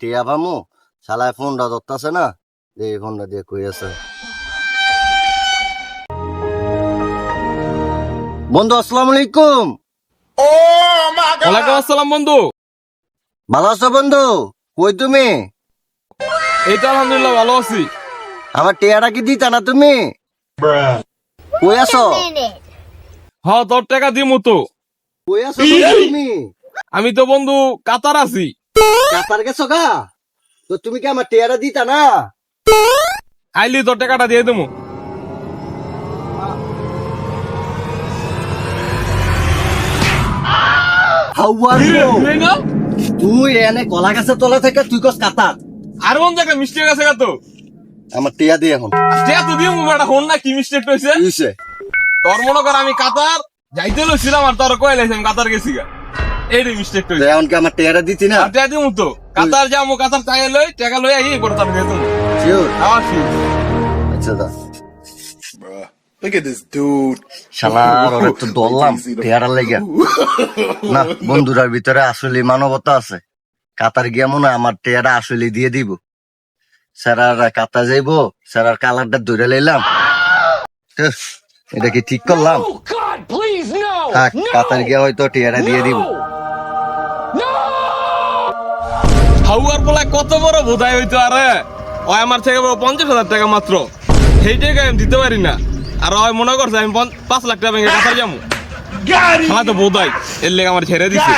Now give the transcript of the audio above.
টিয়া পামু শালায় ফোনটা ধরতেছে না। এই ফোনটা দিয়ে কই আছে। বন্ধু আসসালামু আলাইকুম। ওয়ালাইকুম আসসালাম বন্ধু। ভালো আছো বন্ধু? কই তুমি? এই তো আলহামদুলিল্লাহ ভালো আছি। আমার টিয়াটা কি দিতা না তুমি? কই আছো? হ তোর টাকা দিমু তো। কই আছো তুমি? আমি তো বন্ধু কাতার আছি। কাতার গেছো গা? তো তুমি কি আমার টিয়াটা দিতা না? আইলি তোর টাকাটা দিয়ে দেবো। তুই এনে কলা গাছের তলা থেকে তুই কস কাতার। আর মন একটা মিস্টেক আছে গা তো? আমার টিয়া দিয়ে এখন। টিয়া তো দিমু বেটা হন না কি মিস্টেক হয়েছে? তোর মনে কর আমি কাতার যাইতে লইছিলাম আর তোর কয়ে লাইছি আমি কাতার গেছি গা। এই রে মিস্টেক তো এখন কি আমার টিয়াটা দিতি না? আর টিয়া দিমু তো। কাতার যাব কাতার টাকা লই টাকা লই আই তার দিয়ে. আমার আচ্ছা দা Look at this dude. শালা ওরে তো দললাম টিয়াটা লেগে। না বন্ধুরার ভিতরে আসলে মানবতা আছে। কাতার গিয়া মনে হয় আমার টিয়াটা আসলে দিয়ে দিব। স্যার কাতা যাইবো স্যার কালারটা ধরে লাইলাম। এটা কি ঠিক করলাম? কাতার গিয়া হয়তো টিয়াটা দিয়ে দিব। হাউয়ার পোলায় কত বড় বোধাই হইতো আরে? ওই আমার থেকে বড় পঞ্চাশ হাজার টাকা মাত্র। সেই টাকা আমি দিতে পারি না। আর ওই মনে করছে আমি পাঁচ লাখ টাকা ব্যাংকে কাতার যাব। আমার তো বোধাই। এর লেগে আমার ছেড়ে দিছে।